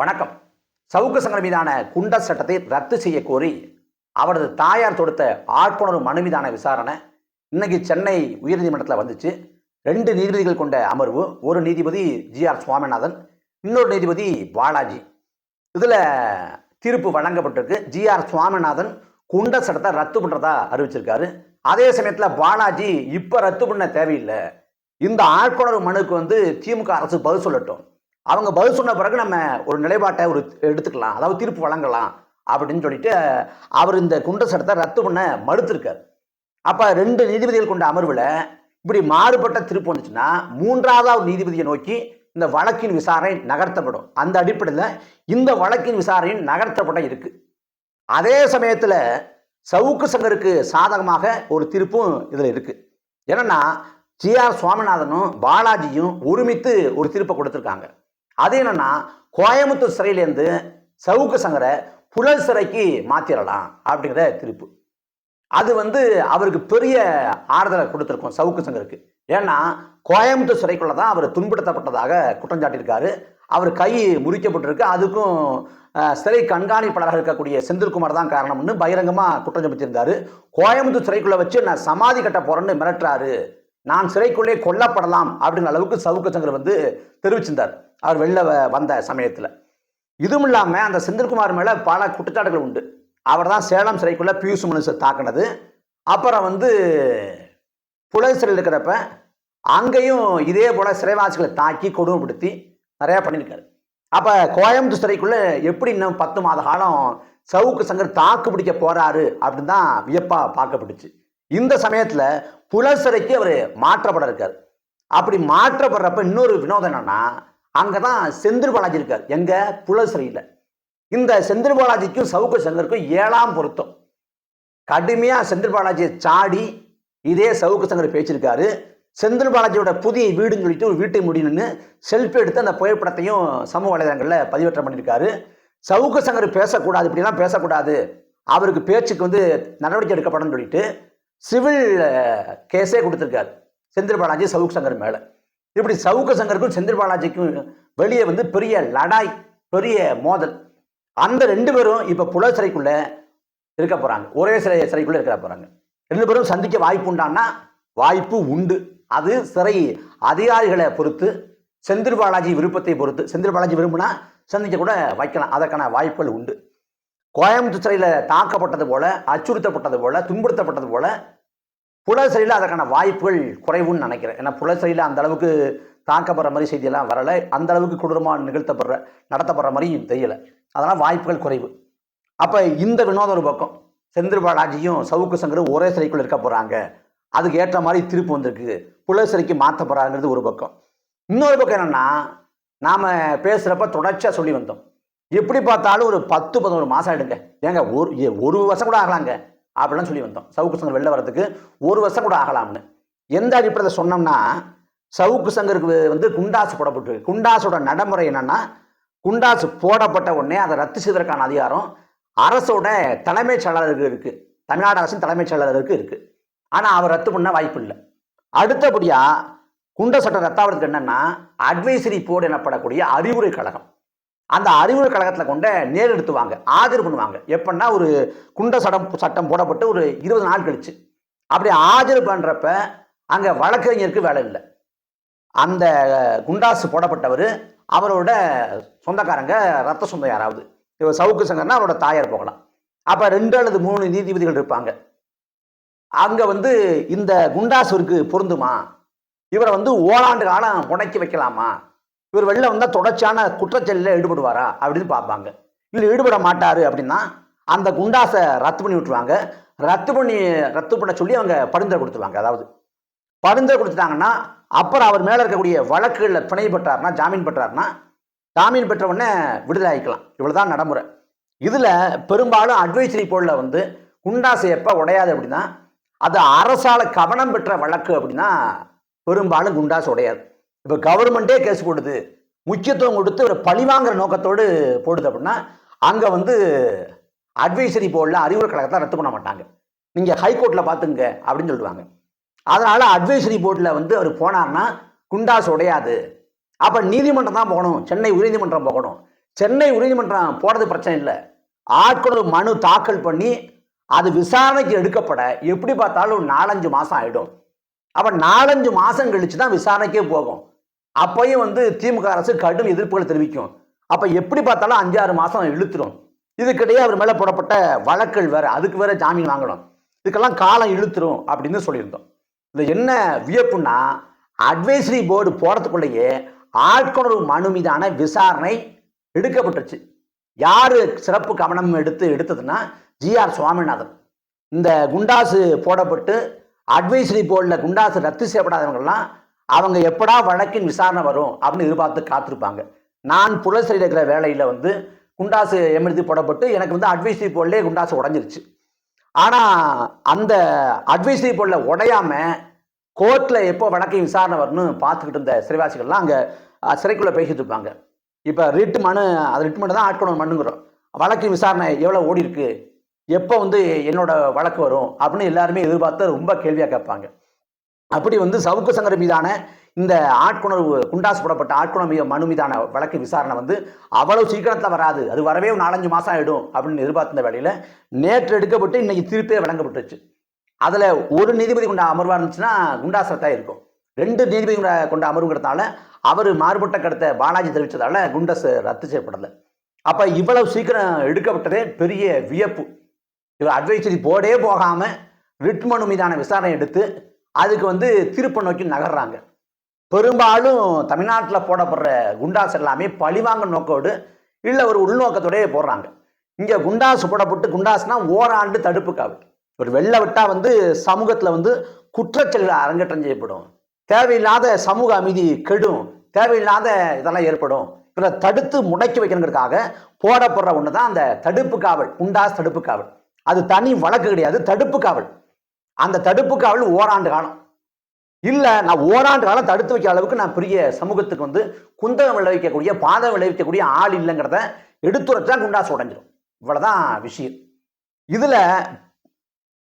வணக்கம். சவுக்கு சங்கர் மீதான குண்டர் சட்டத்தை ரத்து செய்ய கோரி அவரது தாயார் தொடுத்த ஆட்புணர்வு மனு மீதான விசாரணை இன்னைக்கு சென்னை உயர்நீதிமன்றத்தில் வந்துச்சு. ரெண்டு நீதிபதிகள் கொண்ட அமர்வு ஒரு நீதிபதி ஜி ஆர் சுவாமிநாதன் இன்னொரு நீதிபதி பாலாஜி. இதில் தீர்ப்பு வழங்கப்பட்டிருக்கு. ஜி ஆர் சுவாமிநாதன் குண்ட சட்டத்தை ரத்து பண்ணுறதா அறிவிச்சிருக்காரு. அதே சமயத்தில் பாலாஜி இப்போ ரத்து பண்ண தேவையில்லை. இந்த ஆட்கொணர்வு மனுக்கு வந்து திமுக அரசு பதில் சொல்லட்டும். அவங்க பதில் சொன்ன பிறகு நம்ம ஒரு நிலைப்பாட்டை ஒரு எடுத்துக்கலாம் அதாவது தீர்ப்பு வழங்கலாம் அப்படின்னு சொல்லிட்டு அவர் இந்த குண்ட சட்டத்தை ரத்து பண்ண மறுத்திருக்கார். அப்போ ரெண்டு நீதிபதிகள் கொண்ட அமர்வில் இப்படி மாறுபட்ட தீர்ப்பு வந்துச்சுன்னா மூன்றாவது ஒரு நீதிபதியை நோக்கி இந்த வழக்கின் விசாரணை நகர்த்தப்படும். அந்த அடிப்படையில் இந்த வழக்கின் விசாரணை நகர்த்தப்பட இருக்கு. அதே சமயத்தில் சவுக்கு சங்கருக்கு சாதகமாக ஒரு தீர்ப்பும் இதில் இருக்கு. என்னன்னா ஜி ஆர் சுவாமிநாதனும் பாலாஜியும் ஒருமித்து ஒரு தீர்ப்பை கொடுத்துருக்காங்க. அது என்னன்னா கோயம்புத்தூர் சிறையிலேருந்து சவுக்கு சங்கரை புழல் சிறைக்கு மாத்திரலாம் அப்படிங்கிற திருப்பு. அது வந்து அவருக்கு பெரிய ஆறுதலை கொடுத்துருக்கும் சவுக்கு சங்கருக்கு. ஏன்னா கோயம்புத்தூர் சிறைக்குள்ள தான் அவர் துன்புறுத்தப்பட்டதாக குற்றம் சாட்டியிருக்காரு. அவர் கை முறிக்கப்பட்டிருக்கு. அதுக்கும் சிறை கண்காணிப்பாளராக இருக்கக்கூடிய செந்தில்குமார் தான் காரணம்னு பகிரங்கமாக குற்றம் சுமத்தியிருந்தாரு கோயம்புத்தூர் சிறைக்குள்ளே வச்சு நான் சமாதி கட்ட போகிறேன்னு மிரட்டுறாரு. நான் சிறைக்குள்ளே கொல்லப்படலாம் அப்படிங்கிற அளவுக்கு சவுக்கு சங்கர் வந்து தெரிவிச்சிருந்தார். அவர் வெளில வ- வந்த சமயத்தில். இதுவும் இல்லாமல் அந்த செந்தில்குமார் மேலே பல குற்றச்சாட்டுகள் உண்டு. அவர் தான் சேலம் சிறைக்குள்ளே பியூஷ் மனுஷை தாக்குனது. அப்புறம் வந்து புலர் சிறையில் இருக்கிறப்ப அங்கேயும் இதே போல் சிறைவாசிகளை தாக்கி கொடுமைப்படுத்தி நிறையா பண்ணியிருக்காரு. அப்போ கோயம்புத்தூர் சிறைக்குள்ளே எப்படி இன்னும் பத்து மாத காலம் சவுக்கு சங்கர் தாக்கு பிடிக்க போகிறாரு அப்படின்னு தான் வியப்பாக பார்க்கப்பட்டுச்சு. இந்த சமயத்தில் புலசரைக்கு அவர் மாற்றப்பட இருக்கார் அப்படி மாற்றப்படுறப்ப இன்னொரு வினோதம் என்னன்னா அங்கே தான் செந்தில் பாலாஜி இருக்கார். எங்க? புலசரையில். இந்த செந்தில் பாலாஜிக்கும் சவுக்கு சங்கருக்கும் ஏழாம் பொருத்தம். கடுமையாக செந்தில் பாலாஜியை சாடி இதே சவுக்கு சங்கர் பேச்சிருக்காரு. செந்தில் பாலாஜியோட புதிய வீடுன்னு சொல்லிட்டு ஒரு வீட்டை முடியணும்னு செல்ஃபி எடுத்து அந்த புகைப்படத்தையும் சமூக வலைதளங்களில் பதிவேற்றம் பண்ணியிருக்காரு சவுக்கு சங்கர் பேசக்கூடாது இப்படிலாம் பேசக்கூடாது. அவருக்கு பேச்சுக்கு வந்து நடவடிக்கை எடுக்கப்படும் சொல்லிட்டு சிவில் கேஸே கொடுத்துருக்காரு. செந்தில் பாலாஜி சவுக் சங்கர் மேலே. இப்படி சவுக்க சங்கருக்கும் செந்தில் பாலாஜிக்கும் வெளியே வந்து பெரிய லடாய் பெரிய மோதல். அந்த ரெண்டு பேரும் இப்போ புல சிறைக்குள்ள இருக்க போகிறாங்க ஒரே சிறை சிறைக்குள்ளே இருக்க போகிறாங்க ரெண்டு பேரும் சந்திக்க வாய்ப்பு உண்டான்னா வாய்ப்பு உண்டு. அது சிறை அதிகாரிகளை பொறுத்து செந்தில் பாலாஜி விருப்பத்தை பொறுத்து செந்தில் பாலாஜி விரும்புனா சந்திக்க கூட வைக்கலாம். அதற்கான வாய்ப்புகள் உண்டு. கோயம்புத்தூர் சிறையில் தாக்கப்பட்டது போல அச்சுறுத்தப்பட்டது போல துன்புறுத்தப்பட்டது போல புல சிறையில் அதற்கான வாய்ப்புகள் குறைவுன்னு நினைக்கிறேன். ஏன்னா புல சிறையில் அந்த அளவுக்கு தாக்கப்படுற மாதிரி செய்தியெல்லாம் வரலை. அந்த அளவுக்கு கொடூரமாக நிகழ்த்தப்படுற நடத்தப்படுற மாதிரியும் தெரியலை. அதனால் வாய்ப்புகள் குறைவு. அப்போ இந்த வினோதம் ஒரு பக்கம் செந்தில் பாலாஜியும் சவுக்கு சங்கரும் ஒரே சிறைக்குள் இருக்க போகிறாங்க அதுக்கு ஏற்ற மாதிரி திருப்பு வந்திருக்கு. புல சிறைக்கு மாற்ற போகிறாங்கிறது ஒரு பக்கம். இன்னொரு பக்கம் என்னென்னா நாம் பேசுகிறப்ப தொடர்ச்சியாக சொல்லி வந்தோம். எப்படி பார்த்தாலும் ஒரு பத்து பதினோரு மாதம் ஆகிடுங்க ஏங்க ஒரு ஏ, ஒரு வருஷம் கூட ஆகலாங்க. அப்படிலாம் சொல்லி வந்தோம். சவுக்கு சங்கர் வெளில வரதுக்கு ஒரு வருஷம் கூட ஆகலாம்னு. எந்த அடிப்படையில் சொன்னோம்னா சவுக்கு சங்கருக்கு வந்து குண்டாசு போடப்பட்டு குண்டாசோட நடைமுறை என்னன்னா குண்டாசு போடப்பட்ட உடனே அதை ரத்து செய்வதற்கான அதிகாரம் அரசோட தலைமைச் செயலாளருக்கு இருக்கு. தமிழ்நாடு அரசின் தலைமைச் செயலாளருக்கு இருக்கு. ஆனால் அவர் ரத்து பண்ண வாய்ப்பு இல்லை. அடுத்தபடியாக குண்ட சட்டம் ரத்தாவதுக்கு என்னன்னா அட்வைசரி போர்டு எனப்படக்கூடிய அறிவுரை கழகம். அந்த அறிவுரை கழகத்தில் கொண்ட நேரெடுத்துவாங்க ஆஜர் பண்ணுவாங்க. எப்படின்னா ஒரு குண்ட சடம் சட்டம் போடப்பட்டு ஒரு இருபது நாள் கழிச்சு. அப்படி ஆஜர் பண்ணுறப்ப அங்கே வழக்கறிஞருக்கு வேலை இல்லை. அந்த குண்டாசு போடப்பட்டவர் அவரோட சொந்தக்காரங்க ரத்த சொந்தம் யாராவது. இவர் சவுக்கு சங்கர்னா அவரோட தாயார் போகலாம். அப்போ ரெண்டு அல்லது மூணு நீதிபதிகள் இருப்பாங்க. அங்கே வந்து இந்த குண்டாசுருக்கு பொருந்துமா? இவரை வந்து ஓராண்டு காலம் முடக்கி வைக்கலாமா? இவர் வெளில வந்தால் தொடர்ச்சியான குற்றச்செயலில் ஈடுபடுவாரா அப்படின்னு பார்ப்பாங்க. இல்லை ஈடுபட மாட்டார் அப்படின்னா அந்த குண்டாசை ரத்து பண்ணி விட்டுருவாங்க. ரத்து பண்ணி ரத்து பண்ண சொல்லி அவங்க பரிந்துரை கொடுத்துருவாங்க. அதாவது பரிந்துரை கொடுத்துட்டாங்கன்னா அப்புறம் அவர் மேலே இருக்கக்கூடிய வழக்குகளில் பிணை பெற்றார்னா ஜாமீன் பெற்றார்னா ஜாமீன் பெற்ற உடனே விடுதலை ஆகிக்கலாம். நடைமுறை. இதில் பெரும்பாலும் அட்வைசரி போலில் வந்து குண்டாசை எப்போ உடையாது அப்படின்னா அது அரசால் கவனம் பெற்ற வழக்கு அப்படின்னா பெரும்பாலும் குண்டாசு உடையாது. இப்போ கவர்மெண்ட்டே கேஸ் போடுது. முக்கியத்துவம் கொடுத்து ஒரு பழிவாங்கிற நோக்கத்தோடு போடுது அப்படின்னா அங்கே வந்து அட்வைசரி போர்டில் அறிவுரை கழகத்தை ரத்து பண்ண மாட்டாங்க. நீங்கள் ஹைகோர்ட்டில் பார்த்துங்க அப்படின்னு சொல்லுவாங்க. அதனால் அட்வைசரி போர்டில் வந்து அவர் போனார்னா குண்டாசு உடையாது. அப்போ நீதிமன்றம் தான் போகணும். சென்னை உயர்நீதிமன்றம் போகணும். சென்னை உயர்நீதிமன்றம் போனது பிரச்சனை இல்லை. ஆட்கொணர்வு மனு தாக்கல் பண்ணி அது விசாரணைக்கு எடுக்கப்பட எப்படி பார்த்தாலும் நாலஞ்சு மாதம் ஆகிடும் அப்போ நாலஞ்சு மாதம் கழிச்சு தான் விசாரணைக்கே போகும். அப்பயும் வந்து திமுக அரசு கடும் எதிர்ப்புகளை தெரிவிக்கும். அப்போ எப்படி பார்த்தாலும் அஞ்சாறு மாதம் இழுத்துரும். இதுக்கிடையே அவர் மேலே போடப்பட்ட வழக்குகள் வேறு அதுக்கு வேறு ஜாமீன் வாங்கணும். இதுக்கெல்லாம் காலம் இழுத்துரும் அப்படின்னு சொல்லியிருந்தோம். இது என்ன வியப்புன்னா அட்வைசரி போர்டு போகிறதுக்குள்ளேயே ஆட்கொணர்வு மனு மீதான விசாரணை எடுக்கப்பட்டுச்சு யார் சிறப்பு கவனம் எடுத்து எடுத்ததுன்னா ஜிஆர் சுவாமிநாதன். இந்த குண்டாசு போடப்பட்டு அட்வைசரி போர்டில் குண்டாசு ரத்து செய்யப்படாதவங்கள்லாம் அவங்க எப்படா வழக்கின் விசாரணை வரும் அப்படின்னு எதிர்பார்த்து காத்திருப்பாங்க. நான் புலசரியில் இருக்கிற வேலையில் வந்து குண்டாசு எமிழ்த்தி போடப்பட்டு எனக்கு வந்து அட்வைசரி போர்டிலே குண்டாசு உடஞ்சிருச்சு. ஆனால் அந்த அட்வைசரி போர்டில் உடையாம கோர்ட்டில் எப்போ வழக்கின் விசாரணை வரணும்னு பார்த்துக்கிட்டு இருந்த சிறைவாசிகள்லாம் அங்கே சிறைக்குள்ளே பேசிட்டு இருப்பாங்க. இப்போ ரிட்டு மனு அது ரிட்டு மனு தான் ஆட்கொணர் மனுங்கிறோம். வழக்கு விசாரணை எவ்வளோ ஓடி இருக்கு எப்போ வந்து என்னோட வழக்கு வரும்? அப்படின்னு எல்லாருமே எதிர்பார்த்து ரொம்ப கேள்வியாக கேட்பாங்க. அப்படி வந்து சவுக்கு சங்கர் மீதான இந்த ஆட்குணர்வு குண்டாசு போடப்பட்ட ஆட்குணர் மனு மீதான வழக்கு விசாரணை வந்து அவ்வளவு சீக்கிரத்தில் வராது. அது வரவே ஒரு நாலஞ்சு மாதம் ஆகிடும் அப்படின்னு எதிர்பார்த்த வேலையில் நேற்று எடுக்கப்பட்டு இன்றைக்கி திருப்பே வழங்கப்பட்டுச்சு. அதில் ஒரு நீதிபதி கொண்ட அமர்வாக இருந்துச்சுன்னா குண்டாஸ் இருக்கும். ரெண்டு நீதிபதி கொண்ட- அமர்வுங்கிறதுனால அவர் மாறுபட்ட கருத்தை பாலாஜி தெரிவித்ததால் குண்டஸ் ரத்து செய்யப்படலை. அப்போ இவ்வளவு சீக்கிரம் எடுக்கப்பட்டதே பெரிய வியப்பு. இவர் அட்வைசரி போர்டே போகாமல் ரிட் மனு மீதான விசாரணை எடுத்து அதுக்கு வந்து திருப்ப நோக்கி நகர்றாங்க. பெரும்பாலும் தமிழ்நாட்டில் போடப்படுற குண்டாஸ் எல்லாமே பழிவாங்க நோக்கோடு இல்லை ஒரு உள்நோக்கத்தோடய போடுறாங்க. இங்கே குண்டாஸ் போடப்பட்டு குண்டாஸ்னால் ஓராண்டு தடுப்பு காவல். ஒரு வெள்ளை விட்டால் வந்து சமூகத்தில் வந்து குற்றச்செயல்கள் அரங்கேற்றம் செய்யப்படும். தேவையில்லாத சமூக அமைதி கெடும். தேவையில்லாத இதெல்லாம் ஏற்படும். இதை தடுத்து முடக்கி வைக்கணுங்கிறதுக்காக போடப்படுற ஒன்று தான் அந்த தடுப்பு காவல் குண்டாஸ் தடுப்பு காவல். அது தனி வழக்கு கிடையாது தடுப்பு காவல். அந்த தடுப்பு காவல் ஓராண்டு காலம். இல்லை நான் ஓராண்டு காலம் தடுத்து வைக்கிற அளவுக்கு நான் பெரிய சமூகத்துக்கு வந்து குந்தகம் விளைவிக்கக்கூடிய பாதம் விளைவிக்கக்கூடிய ஆள் இல்லைங்கிறத எடுத்துரைச்சா குண்டாசு உடஞ்சிடும் இவ்வளோதான் விஷயம். இதில்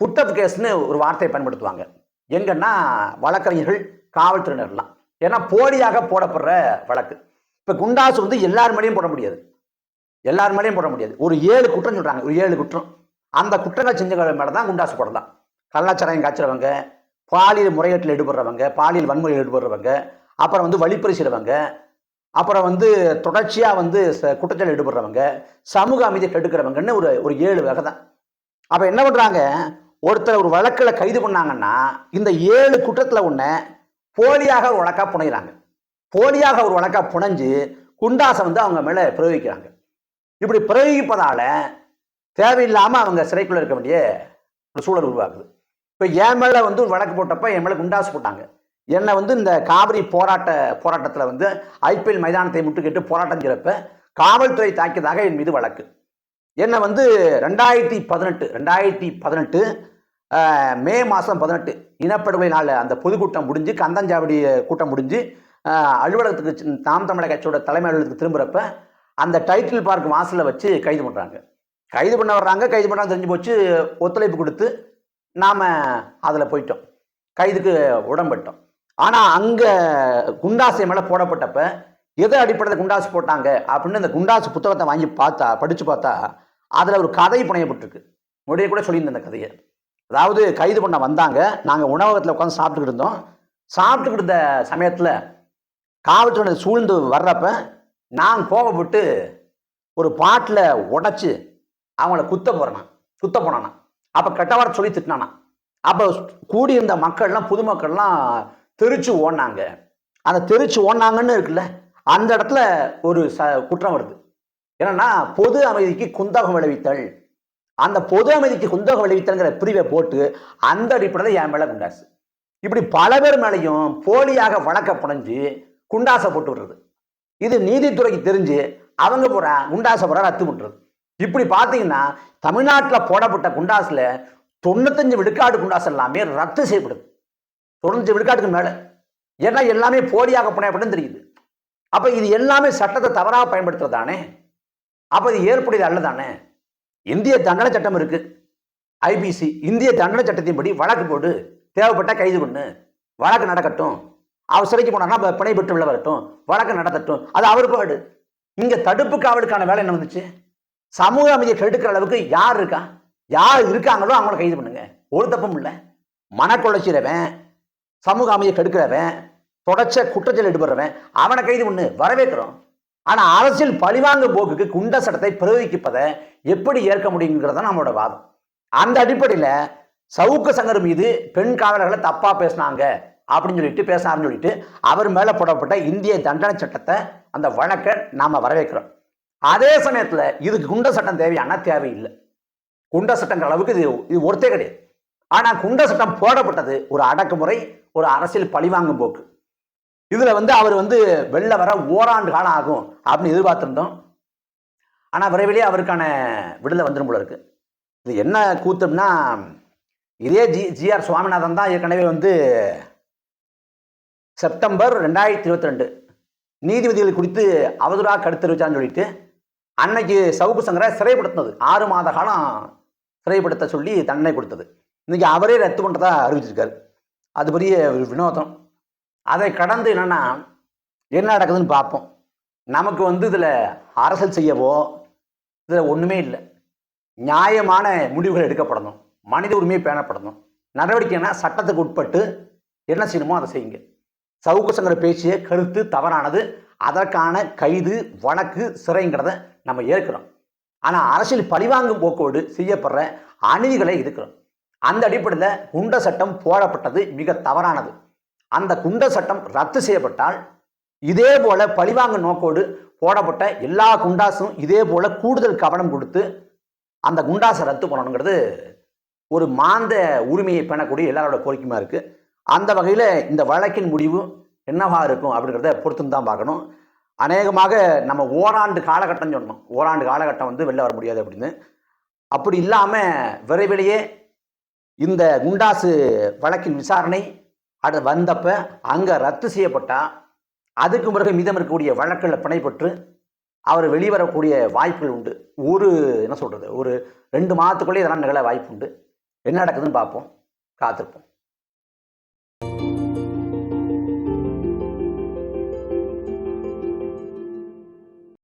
புட்டப் கேஸ்னு ஒரு வார்த்தையை பயன்படுத்துவாங்க. எங்கன்னா வழக்கறிஞர்கள் காவல்துறையினர்லாம். ஏன்னா போலியாக போடப்படுற வழக்கு. இப்போ குண்டாசு வந்து எல்லார் மேலேயும் போட முடியாது. எல்லார் மேலேயும் போட முடியாது. ஒரு ஏழு குற்றம் சொல்கிறாங்க ஒரு ஏழு குற்றம். அந்த குற்றங்கள் செஞ்சவங்க மேலே தான் குண்டாசு போடலாம். கள்ளச்சாராயம் காய்ச்சறவங்க பாலியல் முறைகேட்டில் ஈடுபடுறவங்க பாலியல் வன்முறையில் ஈடுபடுறவங்க அப்புறம் வந்து வழிப்பறி செய்கிறவங்க அப்புறம் வந்து தொடர்ச்சியாக வந்து ச- குற்றச்சாட்டில் ஈடுபடுறவங்க சமூக அமைதியை கெடுக்கிறவங்கன்னு ஒரு ஒரு ஏழு வகை தான் அப்போ என்ன பண்ணுறாங்க ஒருத்தர் ஒரு வழக்கில் கைது பண்ணாங்கன்னா இந்த ஏழு குற்றத்தில் ஒன்று போலியாக ஒரு வழக்காக புனைகிறாங்க போலியாக ஒரு வழக்காக புனைஞ்சு குண்டாசை வந்து அவங்க மேலே பிரயோகிக்கிறாங்க. இப்படி பிரயோகிப்பதால் தேவையில்லாமல் அவங்க சிறைக்குள்ளே இருக்க வேண்டிய ஒரு சூழல் உருவாக்குது இப்போ என் மேலே வந்து ஒரு வழக்கு போட்டப்ப என் மேலே குண்டாசு போட்டாங்க. என்னை வந்து இந்த காவிரி போராட்ட போராட்டத்தில் வந்து ஐபிஎல் மைதானத்தை முட்டுக்கிட்டு போராட்டம் காவல்துறை தாக்கியதாக என் மீது வழக்கு. என்னை வந்து ரெண்டாயிரத்தி பதினெட்டு ரெண்டாயிரத்தி பதினெட்டு மே மாதம் பதினெட்டு இனப்படுகொலை நாள் அந்த பொதுக்கூட்டம் முடிஞ்சு கந்தஞ்சாவடி கூட்டம் முடிஞ்சு அலுவலகத்துக்கு நாம் தமிழக கட்சியோட தலைமை அலுவலகத்துக்கு திரும்புகிறப்ப அந்த டைட்டில் பார்க் வாசலில் வச்சு கைது பண்ணுறாங்க கைது பண்ண வர்றாங்க கைது பண்ண தெரிஞ்சு போச்சு ஒத்துழைப்பு கொடுத்து நாம் அதில் போயிட்டோம். கைதுக்கு உடம்பட்டோம் ஆனால் அங்கே குண்டாசை மேலே போடப்பட்டப்ப எதை அடிப்படையில் குண்டாசு போட்டாங்க அப்படின்னு அந்த குண்டாசு புத்தகத்தை வாங்கி பார்த்தா படித்து பார்த்தா அதில் ஒரு கதை புனையப்பட்டிருக்கு முடிய கூட சொல்லியிருந்தேன் அந்த கதையை. அதாவது கைது பண்ண வந்தாங்க. நாங்கள் உணவகத்தில் உட்காந்து சாப்பிட்டுக்கிட்டு இருந்தோம். சாப்பிட்டுக்கிட்டு இருந்த சமயத்தில் காவல்துறை சூழ்ந்து வர்றப்ப நான் கோபப்பட்டு ஒரு பாட்டில் உடச்சி அவங்கள குத்த போறேன் குத்த போனானா அப்போ கெட்டவார சொல்லி திட்டினானா. அப்போ கூடியிருந்த மக்கள்லாம் பொதுமக்கள்லாம் தெரிச்சு ஓடினாங்க. அந்த தெரிச்சு ஓடினாங்கன்னு இருக்குல்ல அந்த இடத்துல ஒரு ச குற்றம் வருது. என்னன்னா பொது அமைதிக்கு குந்தகம் விளைவித்தல். அந்த பொது அமைதிக்கு குந்தகம் விளைவித்தல்ங்கிற பிரிவை போட்டு அந்த அடிப்படையில் என் மேலே குண்டாசு. இப்படி பல பேர் மேலேயும் போலியாக வழக்க புனைஞ்சு குண்டாசை போட்டு விடுறது. இது நீதித்துறைக்கு தெரிஞ்சு அவங்க போகிற குண்டாசை போட ரத்து பண்ணுறது இப்படி பார்த்தீங்கன்னா தமிழ்நாட்டில் போடப்பட்ட குண்டாஸில் தொண்ணூத்தஞ்சு விழுக்காடு குண்டாஸ் எல்லாமே ரத்து செய்யப்படுது. தொண்ணூத்தஞ்சு விழுக்காட்டுக்கு மேலே. ஏன்னா எல்லாமே போலியாக புனையப்படும் தெரியுது. அப்போ இது எல்லாமே சட்டத்தை தவறாக பயன்படுத்துறது தானே? அப்போ இது ஏற்புடையது அல்லதானே இந்திய தண்டனை சட்டம் இருக்கு. ஐபிசி இந்திய தண்டனை சட்டத்தின்படி வழக்கு போடு. தேவைப்பட்ட கைது பண்ணு. வழக்கு நடக்கட்டும். அவர் சிறைக்கு போனாங்கன்னா பிணை பெற்று உள்ள வரட்டும் வழக்கு நடத்தட்டும். அது அவர் பாடு. இங்கே தடுப்பு காவலுக்கான வேலை என்ன வந்துச்சு? சமூக அமைதியை கெடுக்கிற அளவுக்கு யார் இருக்கா? யார் இருக்காங்களோ அவங்கள கைது பண்ணுங்க. ஒரு தப்பும் இல்லை. மனக்குழைச்சிறவன் சமூக அமைதியை கெடுக்கிறவன் தொடச்ச குற்றச்சல் ஈடுபடுறவன் அவனை கைது பண்ணு வரவேற்கிறோம். ஆனால் அரசியல் பழிவாங்க போக்குக்கு குண்ட சட்டத்தை பிரயோகிப்பதை எப்படி ஏற்க முடியுங்கிறது தான் நம்மளோட வாதம். அந்த அடிப்படையில் சவுக்கு சங்கர் மீது பெண் காவலர்களை தப்பாக பேசினாங்க அப்படின்னு சொல்லிட்டு பேசினாருன்னு சொல்லிட்டு அவர் மேலே போடப்பட்ட இந்திய தண்டனை சட்டத்தை அந்த வழக்கை நாம் வரவேற்கிறோம். அதே சமயத்தில் இதுக்கு குண்ட சட்டம் தேவையானா தேவையில்லை குண்ட சட்டங்கிற அளவுக்கு இது இது ஒருத்தே கிடையாது. ஆனால் குண்ட சட்டம் போடப்பட்டது ஒரு அடக்குமுறை ஒரு அரசியல் பழிவாங்கும் போக்கு. இதில் வந்து அவர் வந்து வெளில வர ஓராண்டு காலம் ஆகும் அப்படின்னு எதிர்பார்த்துருந்தோம். ஆனால் விரைவிலேயே அவருக்கான விடுதலை வந்துடும் போல இருக்கு. இது என்ன கூத்தம்னா இதே ஜி ஜிஆர் சுவாமிநாதன் தான் ஏற்கனவே வந்து செப்டம்பர் ரெண்டாயிரத்தி இருபத்தி ரெண்டு நீதிபதிகள் குறித்து அவதூறாக கருத்து தெரிவிச்சான்னு சொல்லிட்டு அன்னைக்கு சவுக்கு சங்கரை சிறைப்படுத்தினது. ஆறு மாத காலம் சிறைப்படுத்த சொல்லி தண்டனை கொடுத்தது. இன்னைக்கு அவரே ரத்து பண்ணுறதா அறிவிச்சிருக்காரு. அது பெரிய ஒரு வினோதம். அதை கடந்து என்னென்னா என்ன நடக்குதுன்னு பார்ப்போம். நமக்கு வந்து இதில் அரசல் செய்யவோ இதில் ஒன்றுமே இல்லை. நியாயமான முடிவுகள் எடுக்கப்படணும். மனித உரிமை பேணப்படணும். நடவடிக்கைனா சட்டத்துக்கு உட்பட்டு என்ன செய்யணுமோ அதை செய்யுங்க. சவுக்கு சங்கர பேசிய கருத்து தவறானது. அதற்கான கைது வழக்கு சிறைங்கிறத நம்ம ஏற்கிறோம். ஆனால் அரசியல் பழிவாங்கும் போக்கோடு செய்யப்படுற அநீதிகளை இருக்கிறோம் அந்த அடிப்படையில் குண்ட சட்டம் போடப்பட்டது மிக தவறானது. அந்த குண்ட சட்டம் ரத்து செய்யப்பட்டால் இதே போல பழிவாங்கும் நோக்கோடு போடப்பட்ட எல்லா குண்டாசும் இதே போல கூடுதல் கவனம் கொடுத்து அந்த குண்டாசை ரத்து பண்ணணுங்கிறது ஒரு மாந்த உரிமையை பெணக்கூடிய எல்லாரோட கோரிக்கையுமா இருக்கு. அந்த வகையில் இந்த வழக்கின் முடிவு என்னவா இருக்கும் அப்படிங்கிறத பொறுத்துன்னு தான் பார்க்கணும். அநேகமாக நம்ம ஓராண்டு காலகட்டம் சொன்னோம். ஓராண்டு காலகட்டம் வந்து வெளில வர முடியாது அப்படின்னு. அப்படி இல்லாமல் விரைவிலேயே இந்த குண்டாசு வழக்கின் விசாரணை அது வந்தப்ப அங்கே ரத்து செய்யப்பட்டால் அதுக்கு பிறகு மீதம் இருக்கக்கூடிய வழக்கில் பிணைப்பட்டு அவர் வெளிவரக்கூடிய வாய்ப்புகள் உண்டு. ஒரு என்ன சொல்கிறது ஒரு ரெண்டு மாதத்துக்குள்ளே இதெல்லாம் நிகழ வாய்ப்பு உண்டு. என்ன நடக்குதுன்னு பார்ப்போம். காத்திருப்போம்.